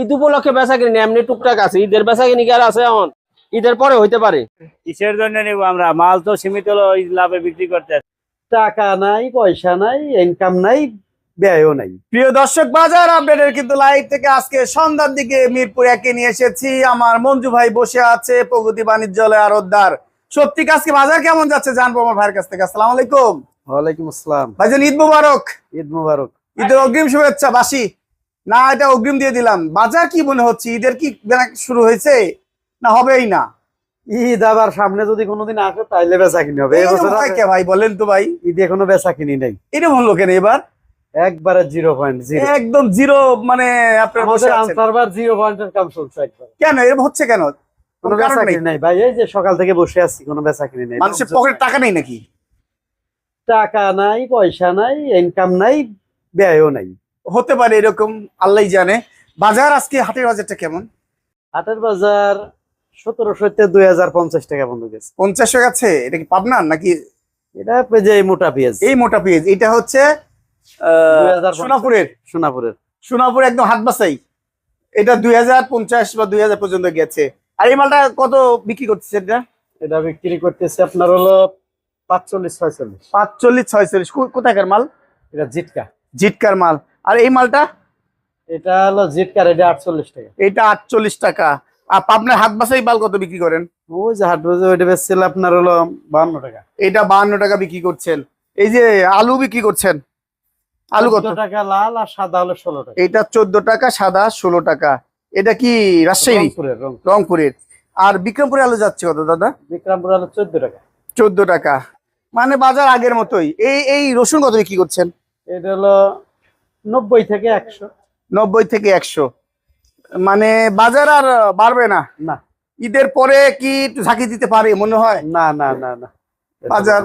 ঈদ উপলক্ষে বেচা কিনি এমনি টুকটাক আছে। ঈদের বেচা কিনি কি আর আছে এখন? ঈদের পরে হইতে পারে। কিসের জন্য নিব আমরা? মাল তো সীমিত লাভে বিক্রি করতে টাকা নাই পয়সা নাই ইনকাম নাই ব্যয়ও নাই। প্রিয় দর্শক বাজার আপডেটের কিন্তু লাইভ থেকে আজকে সন্ধ্যার দিকে মিরপুর একে নিয়ে এসেছি। আমার মঞ্জু ভাই বসে আছে প্রগতি বাণিজ্যালয় আরোদ্দার সত্যি আজকে বাজার কেমন যাচ্ছে? জানব আমার ভাইয়ের কাছ থেকে। আসসালাম আলাইকুম। ওয়ালাইকুম আসসালাম। ভাইজান ঈদ মুবারক। ঈদ মুবারক। ঈদের অগ্রিম শুভেচ্ছা বাসি না এটা অগ্রিম দিয়ে দিলাম। বাজার কি মনে হচ্ছে? ঈদের কি শুরু হয়েছে? না হবেই না। ঈদ আবার সামনে যদি কোনোদিন আসে তাইলে বেচা কিনি হবে। ভাই বলেন তো ভাই। ঈদে কোনো বেচা কিনি নাই। এরকম হলো কেন এবার? একবারে জিরো পয়েন্ট জিরো। একদম জিরো মানে আপনার জিরো পয়েন্টের কাম চলছে একবার। কেন? এরকম হচ্ছে কেন? কোনো বেচা নেই? কিনি নাই ভাই। এই যে সকাল থেকে বসে আছি কোনো বেচা কিনি নাই। মানুষের পকেটে টাকা নেই নাকি? টাকা নাই পয়সা নাই ইনকাম নাই ব্যয়ও নাই। হতে পারে এরকম আল্লাহ জানে। বাজার আজকে হাটের বাজারটা কেমন? হাটের বাজার সতেরোশো দুই হাজার পঞ্চাশ টাকা বন্ধ গেছে। পঞ্চাশ গেছে এটা কি পাবনার নাকি? এটা যে এই মোটা পেঁয়াজ। এই মোটা পেঁয়াজ এটা হচ্ছে সোনাপুরের। সোনাপুরের। সোনাপুর একদম হাত বাসাই এটা দুই হাজার পঞ্চাশ বা দুই হাজার পর্যন্ত গেছে। আর এই মালটা কত বিক্রি করতেছে এটা? এটা বিক্রি করতেছে আপনার হলো পাঁচচল্লিশ ছয়চল্লিশ। পাঁচচল্লিশ ছয়চল্লিশ। কোথাকার মাল? এটা জিটকা। জিটকার মাল। আর এই মালটা? এটা হলো জিটকার এটা আটচল্লিশ টাকা। এটা আটচল্লিশ টাকা। আর পাবনার হাত বাসাই মাল কত বিক্রি করেন? ওই যে হাট বাজার ওইটা বেচছিল আপনার হলো বান্ন টাকা। এটা বাহান্ন টাকা বিক্রি করছেন। এই যে আলু বিক্রি করছেন? আলু কত? 14 টাকা লাল আর সাদা হলো ষোলো টাকা। এটা চোদ্দ টাকা সাদা ষোলো টাকা। এটা কি রাজশাহী? রংপুরের আর বিক্রমপুরে আলু যাচ্ছে কত দাদা? বিক্রমপুর হলো চোদ্দ টাকা। চোদ্দ টাকা। মানে বাজার আগের মতোই। এই এই রসুন কত বিক্রি করছেন? এটা হলো নব্বই থেকে একশো। নব্বই থেকে একশো। মানে বাজার আর বাড়বে না? না। ঈদের পরে কি একটু ঝাঁকি দিতে পারে মনে হয়? না না না না। বাজার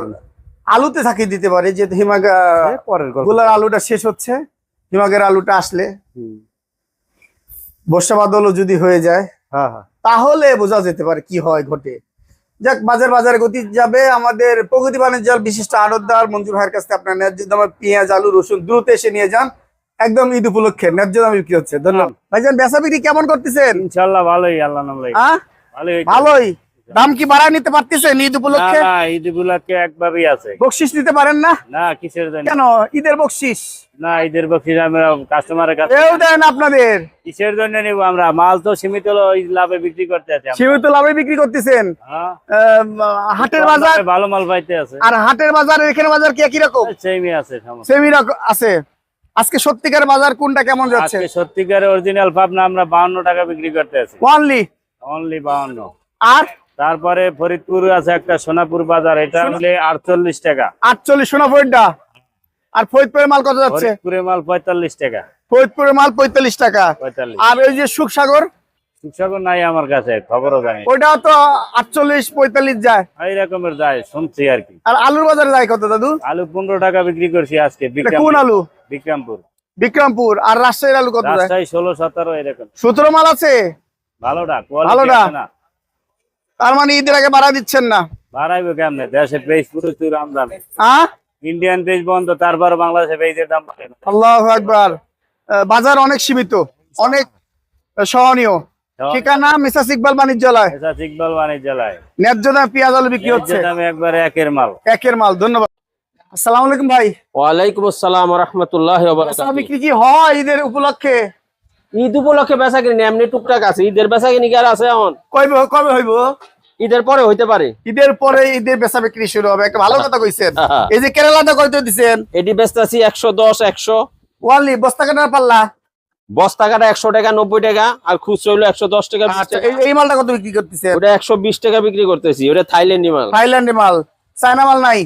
আলুতে ঝাঁকি দিতে পারে যেহেতু হিমাগা এ পরের গল্প। গোলার আলুটা শেষ হচ্ছে হিমাগের আলুটা আসলে। বর্ষা বাদলও যদি হয়ে যায় হ্যাঁ হ্যাঁ। তাহলে বোঝা যেতে পারে কি হয় ঘটে। যাক বাজার বাজারে গতি যাবে আমাদের প্রগতি বাণিজ্যের বিশিষ্ট আড়তদার মঞ্জুর ভাইয়ের কাছে আপনার ন্যায্য দামে পেঁয়াজ আলু রসুন দ্রুত এসে নিয়ে যান। একদম ঈদ উপলক্ষে ন্যায্য দামে বিক্রি হচ্ছে। ধন্যবাদ। ভাইজান বেচা বিক্রি কেমন করতেছেন? ইনশাল্লাহ ভালোই আল্লাহ আহ? ভালোই। ভালোই। দাম কি বাড়ায় নিতে পারতেছেন ঈদ উপলক্ষে? না ঈদ উপলক্ষে একভাবেই আছে। বকশিস নিতে পারেন না? না কিসের জন্য? কেন? ঈদের বকশিস না ঈদের বকশিস আমরা কাস্টমারের কাছে এও দেন আপনাদের। কিসের জন্য নিব আমরা? মাল তো সীমিত লাভে বিক্রি করতে আছে সীমিত লাভে বিক্রি করতেছেন? হ্যাঁ? হাটের বাজার ভালো মাল পাইতে আছে। আর হাটের বাজার এখানে বাজার কি একই রকম? সেমই আছে সমস্যা। সেমি রকম আছে। আজকে সত্যিকার বাজার কোনটা কেমন যাচ্ছে? সত্যিকার অরিজিনাল পাবনা আমরা বাউন্ন টাকা বিক্রি করতে আছি। ওয়ানলি অনলি বাউন্ন। আর? তারপরে ফরিদপুর আছে একটা সোনাপুর বাজার এটা হলে আটচল্লিশ টাকা। আটচল্লিশ সোনাপুরটা ফরিদটা? আর ফরিদপুরের মাল কত যাচ্ছে? ফরিদপুরের মাল পঁয়তাল্লিশ টাকা। ফরিদপুরের মাল পঁয়তাল্লিশ টাকা। আর ওই যে সুখসাগর? শিক্ষক নাই আমার কাছে খবরও জানি ওইটাও তো আটচল্লিশ পঁয়তাল্লিশ যায়। এই রকমের যায় শুনছি আর কি। আর আলুর বাজারে যায় কত দাদু? আলু পনেরো টাকা বিক্রি করছি আজকে বিক্রম কোন আলু? বিক্রমপুর। বিক্রমপুর। আর রাজশাহীর আলু কত রাজশাহী ষোলো সতেরো এরকম সতেরো মাল আছে? ভালোটা ভালোটা? তার মানে ঈদের আগে বাড়া দিচ্ছেন না? বাড়াইবে কেমনে? দেশে পেজ প্রচুর আমদানি। হ্যাঁ? ইন্ডিয়ান পেজ বন্ধ তারপর বাংলাদেশে পেজের দাম বাড়ে আল্লাহ একবার বাজার অনেক সীমিত অনেক সহনীয়। ঠিকানা মিসাস ইকবাল বাণিজ্যালয়। এসা ইকবাল বাণিজ্য জেলায় ন্যায্য দামে পেঁয়াজ আলু বিক্রি হচ্ছে। দামে একবারে একের মাল। একের মাল ধন্যবাদ। আসসালামু আলাইকুম ভাই। ওয়ালাইকুম আসসালাম রহমতুল্লাহ বেচা বিক্রি কি হয় ঈদের উপলক্ষে? ঈদ উপলক্ষে বেচা কিনি এমনি টুকটাক আছে। ঈদের বেচা কিনি কি আর আছে এখন? কবে কবে হইব? ঈদের পরে হইতে পারে। ঈদের পরে ঈদের বেচা বিক্রি শুরু হবে। একটা ভালো কথা কইছেন। এই যে কেরালাটা কইতে দিছেন। এটি বেচতেছি একশো দশ একশো। ওয়ালি বস্তা কাটার পাল্লা। বস্তা কাটা একশো টাকা নব্বই টাকা আর খুচরো হইল একশো দশ টাকা আচ্ছা। এই- মালটা কত বিক্রি করতেছে ওটা একশো বিশ টাকা বিক্রি করতেছি ওটা থাইল্যান্ডি মাল। থাইল্যান্ডে মাল। চায়না মাল নাই?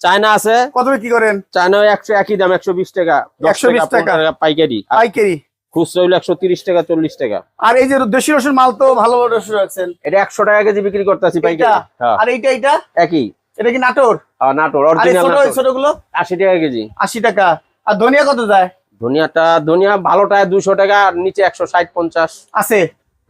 চায়না আছে। কত বিক্রি করেন? চায়না একশো একই দাম একশো বিশ টাকা। একশো বিশ টাকা। পাইকারি। পাইকারি। খুচরো হইল একশো তিরিশ টাকা চল্লিশ টাকা। আর এই যে দেশি রসুন মাল তো ভালো রসুন আছেন এটা একশো টাকা কেজি বিক্রি করতেছি পাইকারি। হ্যাঁ, আর এইটা এইটা? একই। এটা কি নাটোর? নাটোর অরিজিনাল ছোটগুলো আশি টাকা কেজি। আশি টাকা। আর ধনিয়া কত যায়? ধনিয়াটা ধনিয়া ভালোটায় দুশো টাকা আর নিচে একশো ষাট পঞ্চাশ। আছে?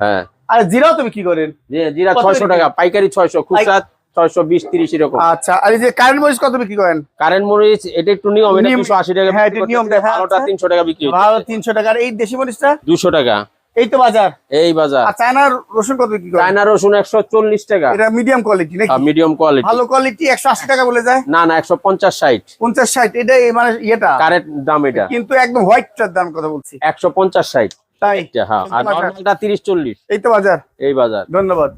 হ্যাঁ। আর জিরাও তুমি কি করেন? যে জিরা ছয়শো? টাকা পাইকারি ছয়শো খুচরা ছয়শো বিশ তিরিশ এরকম। আচ্ছা আর এই যে কারেন্ট মরিচ কত বিক্রি করেন? কারেন্ট মরিচ এটা একটু নিয়ম এটা দুশো আশি টাকা হ্যাঁ, নিয়ম দেখা ভালোটা। তিনশো টাকা বিক্রি ভালো তিনশো টাকা। আর এই দেশি মরিচটা? দুশো টাকা। এই তো বাজার? এই বাজার। আর চায়নার রসুন কত কি চায়না রসুন একশো চল্লিশ টাকা। এটা মিডিয়াম কোয়ালিটি নাকি? মিডিয়াম কোয়ালিটি ভালো কোয়ালিটি একশো আশি টাকা বলে যায়? না না একশো পঞ্চাশ ষাট। পঞ্চাশ ষাট এটা মানে ইয়েটা? কারেন্ট দাম এটা। কিন্তু একদম হোয়াইটটার দাম কথা বলছি। একশো পঞ্চাশ ষাট। তাই? হ্যাঁ আর নর্মালটা তিরিশ চল্লিশ। এই তো বাজার। এই বাজার। ধন্যবাদ।